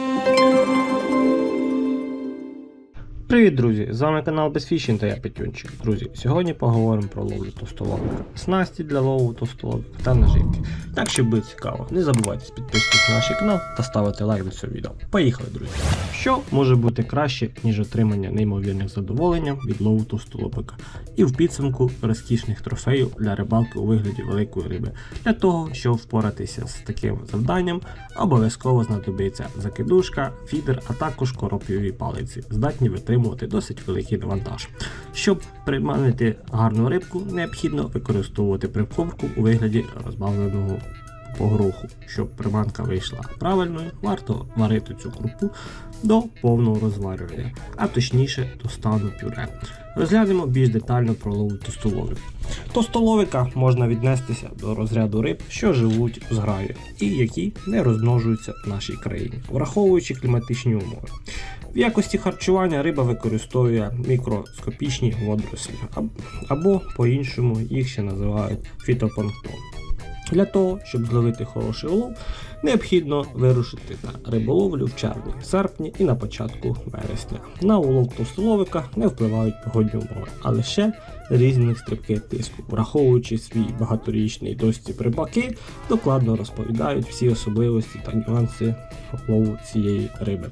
Thank you. Привіт, друзі! З вами канал Безфішін та я Петюнчик. Друзі, сьогодні поговоримо про ловлю товстолобика, снасті для лову товстолобика та наживки. Так, щоб було цікаво, не забувайте підписуватися на наш канал та ставити лайк до цього відео. Поїхали, друзі! Що може бути краще, ніж отримання неймовірних задоволення від лову товстолобика і в підсумку розкішних трофеїв для рибалки у вигляді великої риби. Для того, щоб впоратися з таким завданням, обов'язково знадобиться закидушка, фідер, а також короп'єві палиці, здатні витримувати досить великий навантаж. Щоб приманити гарну рибку, необхідно використовувати прикормку у вигляді розбавленого погроху. Щоб приманка вийшла правильною, варто варити цю крупу до повного розварювання, а точніше до стану пюре. Розглянемо більш детально про лову тостоловик. Тостоловика можна віднестися до розряду риб, що живуть в зграї і які не розмножуються в нашій країні, враховуючи кліматичні умови. В якості харчування риба використовує мікроскопічні водорослі, або по-іншому їх ще називають фітопланктон. Для того, щоб зловити хороший улов, необхідно вирушити на риболовлю в червні, серпні і на початку вересня. На улов товстоловика не впливають погодні умови, а лише різні стрибки тиску. Враховуючи свій багаторічний досвід рибаки, докладно розповідають всі особливості та нюанси лову цієї риби.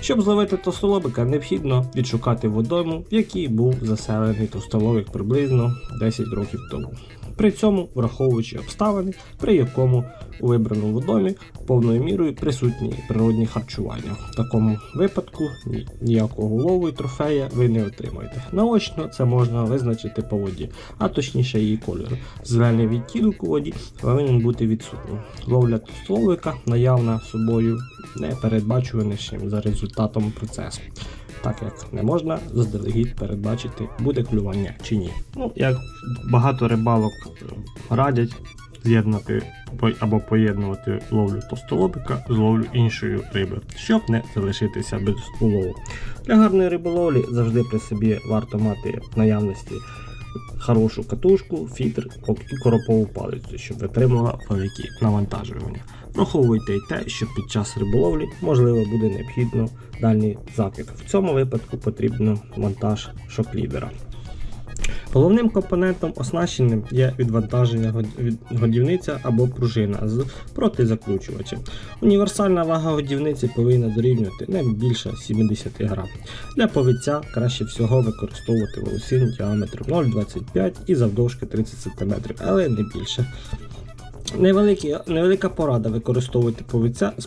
Щоб зловити товстолобика, необхідно відшукати водойму, в якій був заселений товстолобик приблизно 10 років тому. При цьому враховуючи обставини, при якому у вибраному водомі повною мірою присутні природні харчування. В такому випадку ні- ніякого лову і трофея ви не отримаєте. Наочно це можна визначити по воді, а точніше її кольору. Зелений відтінок у воді повинен бути відсутнім. Ловля товстоловика наявна собою непередбачуванішим за результатом процесу. Так як не можна заздалегідь передбачити, буде клювання чи ні. Ну, як багато рибалок е, радять з'єднати або поєднувати ловлю товстолобика з ловлю іншої риби, щоб не залишитися без улову. Для гарної риболовлі завжди при собі варто мати наявності хорошу катушку, фільтр і коропову палицю, щоб витримала великі навантажування. Враховуйте й те, що під час риболовлі можливо буде необхідно дальній закид. В цьому випадку потрібно монтаж шоклідера. Головним компонентом оснащеним є відвантаження годівниця або пружина з протизакручувачем. Універсальна вага годівниці повинна дорівнювати не більше 70 грам. Для повідця краще всього використовувати волосин діаметром 0,25 і завдовжки 30 см, але не більше. Невеликі, невелика порада використовувати повідця з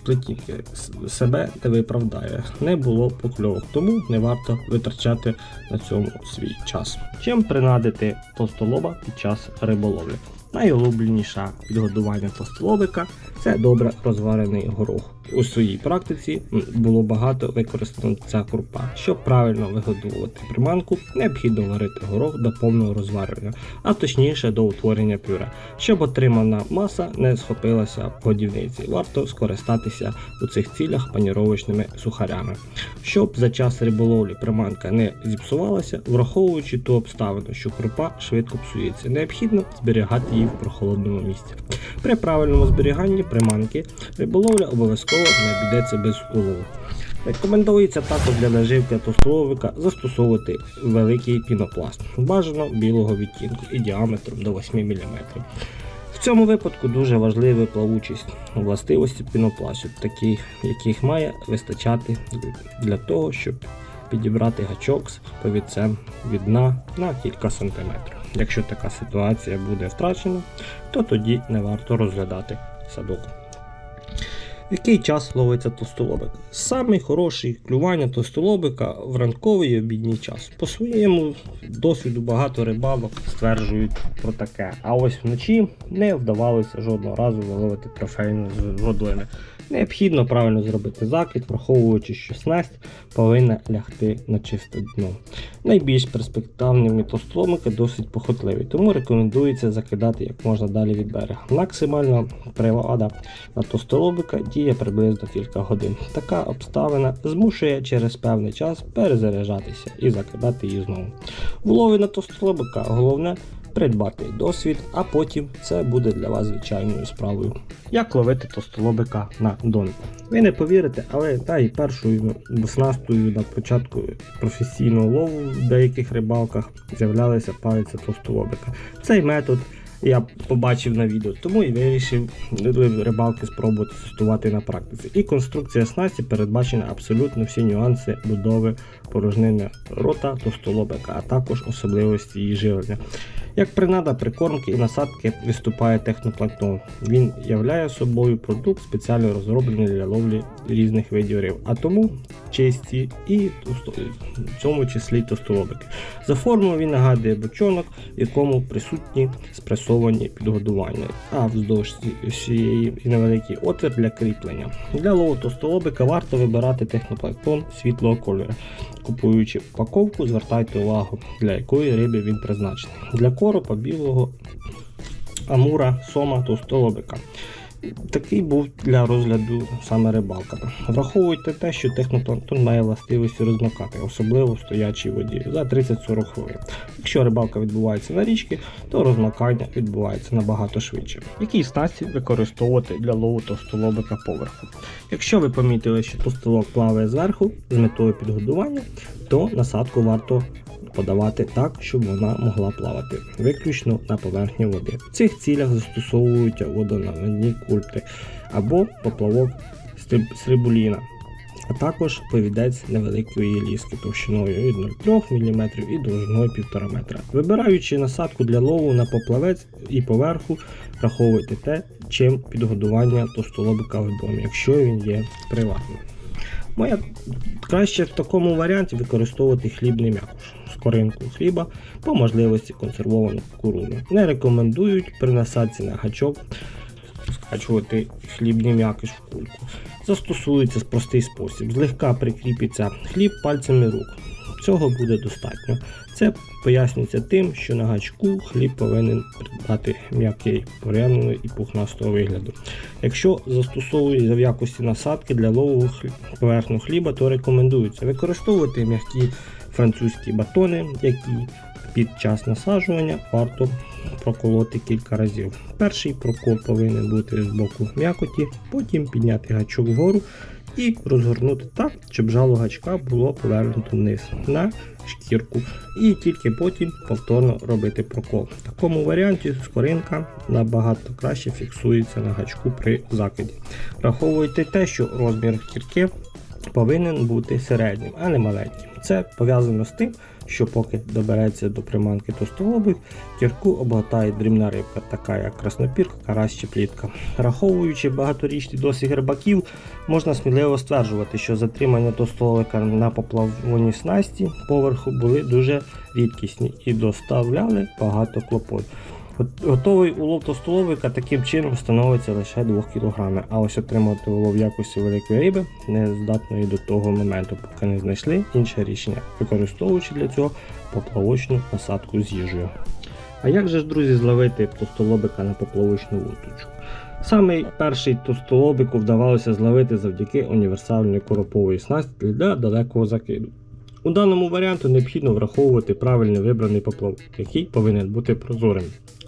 плетінки. З себе не виправдає. Не було покльовок, тому не варто витрачати на цьому свій час. Чим принадити товстолоба під час риболовлі? Найулюбленіша підгодування товстолобика це добре розварений горох. У своїй практиці було багато використано ця крупа. Щоб правильно вигодовувати приманку, необхідно варити горох до повного розварювання, а точніше до утворення пюре. Щоб отримана маса не схопилася в годівниці, варто скористатися у цих цілях паніровочними сухарями. Щоб за час риболовлі приманка не зіпсувалася, враховуючи ту обставину, що крупа швидко псується, необхідно зберігати її в прохолодному місці. При правильному зберіганні приманки риболовля обов'язково не обійдеться без улову. Рекомендується також для наживки товстоловика застосовувати великий пінопласт, бажано білого відтінку і діаметром до 8 мм. Цьому випадку дуже важлива плавучість властивості пінопласту, таких, яких має вистачати для того, щоб підібрати гачок з повідцем від дна на кілька сантиметрів. Якщо така ситуація буде втрачена, то тоді не варто розглядати садок. В який час ловиться товстолобик? Самий хороший клювання товстолобика в ранковий і обідній час. По своєму досвіду багато рибалок стверджують про таке. А ось вночі не вдавалося жодного разу виловити трофейну з водойми. Необхідно правильно зробити закид, враховуючи, що снасть повинна лягти на чисте дно. Найбільш перспективними товстоломики досить похотливі, тому рекомендується закидати як можна далі від берега. Максимальна привада на товстолобика діє приблизно кілька годин. Така обставина змушує через певний час перезаряджатися і закидати її знову. В лові на товстолобика головне придбати досвід, а потім це буде для вас звичайною справою. Як ловити товстолобика на дон? Ви не повірите, але та і першою снастою на початку професійного лову в деяких рибалках з'являлися палиця товстолобика. Цей метод я побачив на відео, тому і вирішив рибалки спробувати тестувати на практиці. І конструкція снасті передбачена абсолютно всі нюанси будови порожнини рота товстолобика, а також особливості її живлення. Як принада прикормки і насадки виступає технопланктон. Він являє собою продукт спеціально розроблений для ловлі різних видів риб, а тому чисті і в цьому числі товстолобики. За формою він нагадує бочонок, в якому присутні спресовані підгодування, а вздовж і невеликий отвір для кріплення. Для лоуту товстолобика варто вибирати технопланктон світлого кольору. Купуючи упаковку, звертайте увагу, для якої риби він призначений. Для коропа білого амура, сома, товстолобика. Такий був для розгляду саме рибалка. Враховуйте те, що технопланктон має властивості розмокати, особливо в стоячій воді, за 30-40 хвилин. Якщо рибалка відбувається на річці, то розмокання відбувається набагато швидше. Які снасті використовувати для лову товстолобика поверху? Якщо ви помітили, що товстолоб плаває зверху з метою підгодування, то насадку варто подавати так, щоб вона могла плавати виключно на поверхні води. В цих цілях застосовують водонавідні культи або поплавок стриб- срибуліна, а також повідець невеликої ліски товщиною від 0,3 мм і довжиною 1,5 метра. Вибираючи насадку для лову на поплавець і поверху, враховуйте те, чим підгодування товстолобика відомо, якщо він є приватним. Моя краще в такому варіанті використовувати хлібний м'якуш, скоринку хліба, по можливості консервовану кукурудзу. Не рекомендують при насадці на гачок скачувати хлібний м'якиш в кульку. Застосується простий спосіб. Злегка прикріпиться хліб пальцями рук. Цього буде достатньо. Це пояснюється тим, що на гачку хліб повинен придати м'який, поремлений і пухнастого вигляду. Якщо застосовується в якості насадки для лову поверхну хліба, то рекомендується використовувати м'які французькі батони, які під час насаджування варто проколоти кілька разів. Перший прокол повинен бути з боку м'якоті, потім підняти гачок вгору і розгорнути так, щоб жало гачка було повернуто вниз на шкірку. І тільки потім повторно робити прокол. В такому варіанті скоринка набагато краще фіксується на гачку при закиді. Враховуйте те, що розмір кірки повинен бути середнім, а не маленьким. Це пов'язано з тим, що поки добереться до приманки товстолобик, кірку обгортає дрібна рибка, така як краснопірка, карась чи плітка. Враховуючи багаторічний досвід рибаків, можна сміливо стверджувати, що затримання товстолобика на поплавоній снасті поверху були дуже рідкісні і доставляли багато клопот. Гот- Готовий улов товстолобика таким чином становиться лише 2 кг, а ось отримати улов якості великої риби не здатної до того моменту, поки не знайшли інше рішення, використовуючи для цього поплавочну насадку з їжею. А як же ж, друзі, зловити товстолобика на поплавочну вудочку? Самий перший товстолобику вдавалося зловити завдяки універсальної коропової снасті для далекого закиду. У даному варіанту необхідно враховувати правильно вибраний поплавок, який повинен бути прозорим.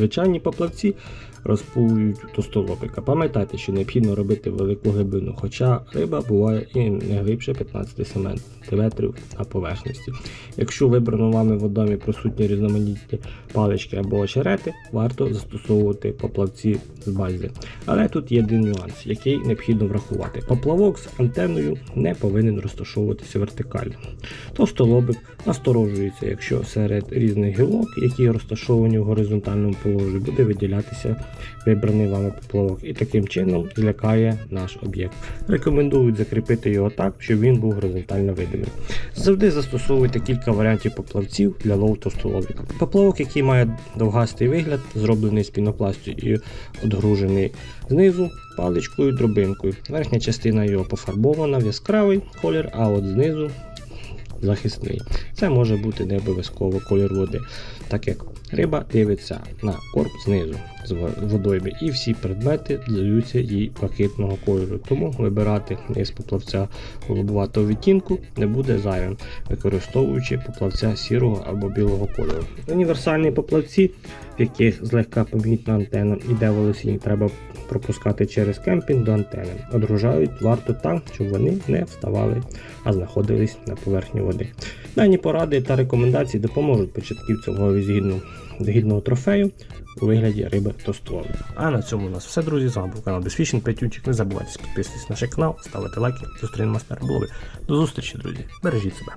Звичайні поплавці розпулюють товстолобика. Пам'ятайте, що необхідно робити велику глибину, хоча риба буває і не глибше 15 см на поверхності. Якщо вибрано вами водомі присутні різноманітні палички або очерети, варто застосовувати поплавці з бази. Але тут є один нюанс, який необхідно врахувати. Поплавок з антенною не повинен розташовуватися вертикально. Товстолобик насторожується, якщо серед різних гілок, які розташовані в горизонтальному положенні, буде виділятися вибраний вами поплавок і таким чином злякає наш об'єкт. Рекомендують закріпити його так, щоб він був горизонтально видимий. Завжди застосовуйте кілька варіантів поплавців для лову товстолобика. Поплавок, який має довгастий вигляд, зроблений з пінопласту і одгружений знизу паличкою дробинкою. Верхня частина його пофарбована в яскравий колір, а от знизу захисний. Це може бути не обов'язково колір води. так як риба дивиться на корм знизу з во- водойми, і всі предмети здаються їй блакитного кольору. Тому вибирати низ поплавця голубуватого відтінку не буде зайвим, використовуючи поплавця сірого або білого кольору. Універсальні поплавці, в яких злегка помітна антенна і де волосінь треба пропускати через кемпінг до антени. Одружають варто так, щоб вони не вставали, а знаходились на поверхні води. Дані поради та рекомендації допоможуть початківцям згідно гідного трофею у вигляді риби тостолови. А на цьому у нас все, друзі. З вами був канал Безфішінг Петюнчик. Не забувайте підписуватись на наш канал, ставити лайки. Зустрінемось на риболові. До зустрічі, друзі. Бережіть себе.